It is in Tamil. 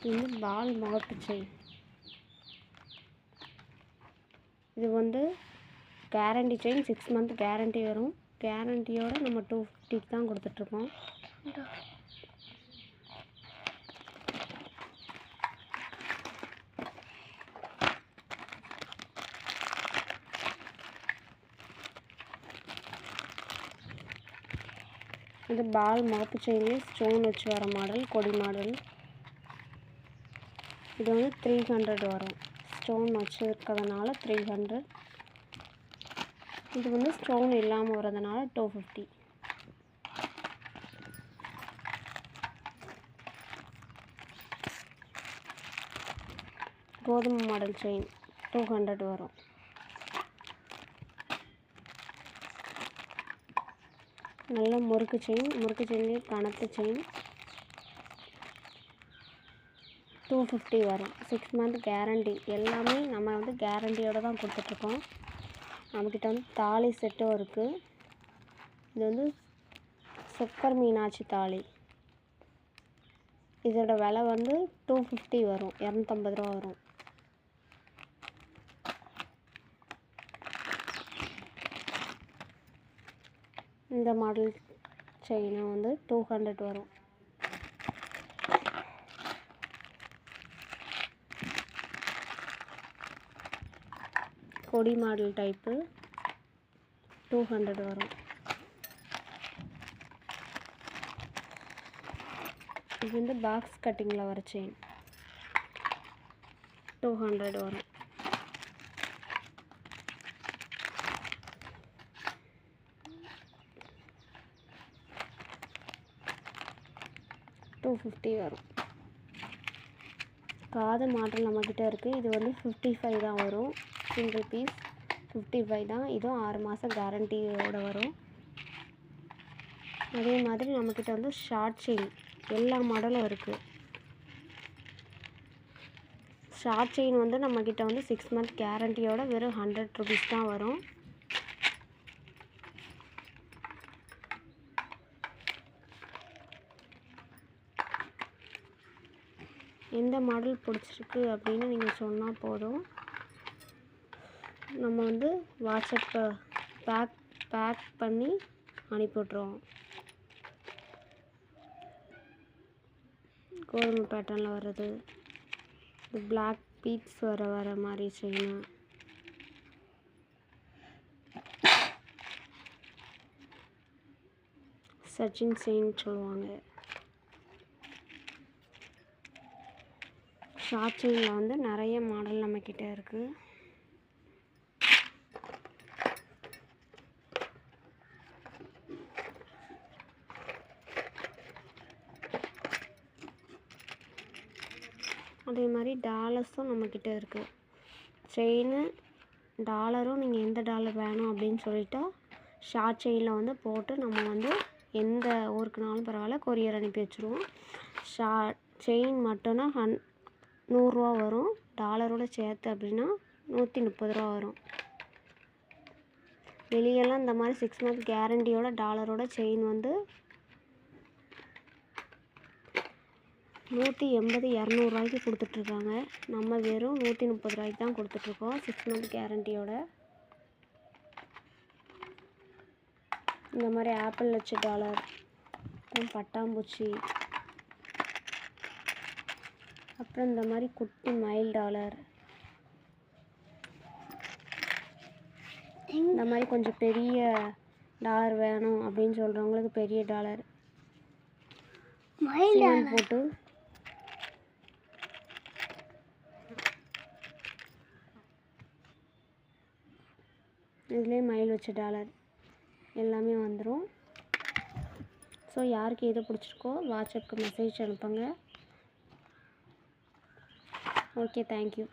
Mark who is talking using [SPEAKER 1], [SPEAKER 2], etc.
[SPEAKER 1] இது வந்து பால் மாட்டுச்சை செயின் இது வந்து guarantee chain six month guarantee வரும். கேரண்டியோடு நம்ம டூ ஃபிஃப்டிக்கு தான் கொடுத்துட்ருக்கோம். இது பால் மாப்பு செயின்லேயே ஸ்டோன் வச்சு வர மாடல் கொடி மாடல். இது வந்து த்ரீ ஹண்ட்ரட் வரும். ஸ்டோன் வச்சு இருக்கிறதுனால த்ரீ ஹண்ட்ரட் இது வந்து ஸ்டோன் இல்லாமல் வரதுனால டூ ஃபிஃப்டி கோதுமை மாடல் செயின் டூ ஹண்ட்ரட் வரும். நல்ல முறுக்கு செயின் முறுக்கு செயின்லேயே கணத்து செயின் டூ ஃபிஃப்டி வரும். சிக்ஸ் மந்த் கேரண்டி எல்லாமே நம்ம வந்து கேரண்டியோடு தான் கொடுத்துட்ருக்கோம். நம்மக்கிட்ட வந்து தாலி செட்டும் இருக்குது இது வந்து சொக்கர் மீனாட்சி தாலி. இதோட விலை வந்து டூ ஃபிஃப்டி வரும். இரநூத்தம்பது ரூபா வரும். இந்த மாடல் செயினும் வந்து டூ ஹண்ட்ரட் வரும். கொடி மாடல் டைப்பு டூ ஹண்ட்ரட் வரும். இது வந்து பாக்ஸ் கட்டிங்கில் வர செயின் டூ ஹண்ட்ரட் வரும். டூ ஃபிஃப்டி வரும். காது மாடல் நம்மக்கிட்ட இருக்குது இது வந்து ஃபிஃப்டி ஃபைவ் தான் வரும். சிங்கிள் பீஸ் ஃபிஃப்டி ஃபைவ் தான். இதுவும் ஆறு மாதம் கேரண்டியோட வரும். அதே மாதிரி நம்மக்கிட்ட வந்து ஷார்ட் செயின் எல்லா மாடலும் இருக்குது ஷார்ட் செயின் வந்து நம்மக்கிட்ட வந்து சிக்ஸ் மந்த் கேரண்டியோட வெறும் ஹண்ட்ரட் ருபீஸ் தான் வரும். எந்த மாடல் பிடிச்சிருக்கு அப்படின்னு நீங்கள் சொன்னால் போதும். நம்ம வந்து வாட்ஸ்அப்பை பேக் பேக் பண்ணி அனுப்பிவிட்ருவோம் கோதுமை பேட்டர்னில் வர்றது இந்த பிளாக் பீட்ஸ் வர வர மாதிரி செய்யணும். சச்சின் செயின் சொல்லுவாங்க. ஷார்ட் செயினில் வந்து நிறைய மாடல் நம்மக்கிட்ட இருக்குது அதே மாதிரி டாலர்ஸும் நம்மக்கிட்ட இருக்குது செயினு டாலரும் நீங்கள் எந்த டாலர் வேணும் அப்படின்னு சொல்லிட்டா ஷார்ட் செயினில் வந்து போட்டு நம்ம வந்து எந்த ஊருக்குனாலும் பரவாயில்ல கொரியர் அனுப்பி வச்சுருவோம். ஷா செயின் மட்டும்னா ஹன் நூறுரூவா வரும். டாலரோட சேர்த்து அப்படின்னா நூற்றி முப்பது ரூபா வரும். வெளியெல்லாம் இந்த மாதிரி சிக்ஸ் மந்த் கேரண்டியோட டாலரோட செயின் வந்து நூற்றி எண்பது இரநூறுவாய்க்கு கொடுத்துட்ருக்காங்க. நம்ம வெறும் நூற்றி முப்பது ரூபாய்க்கு தான் கொடுத்துட்ருக்கோம் சிக்ஸ் மந்த் கேரண்டியோட இந்த மாதிரி ஆப்பிள் வச்ச டாலர் அப்புறம் பட்டாம்பூச்சி அப்புறம் இந்த மாதிரி குட்டி மயில் டாலர் இந்த மாதிரி கொஞ்சம் பெரிய டாலர் வேணும் அப்படின்னு சொல்கிறவங்களுக்கு பெரிய டாலர்.
[SPEAKER 2] மயில்
[SPEAKER 1] போட்டு இதுலேயே மயில் வச்ச டாலர் எல்லாமே வந்துடும் ஸோ யாருக்கு எது பிடிச்சிருக்கோ வாட்ஸ்அப்புக்கு மெசேஜ் அனுப்புங்க. Okay thank you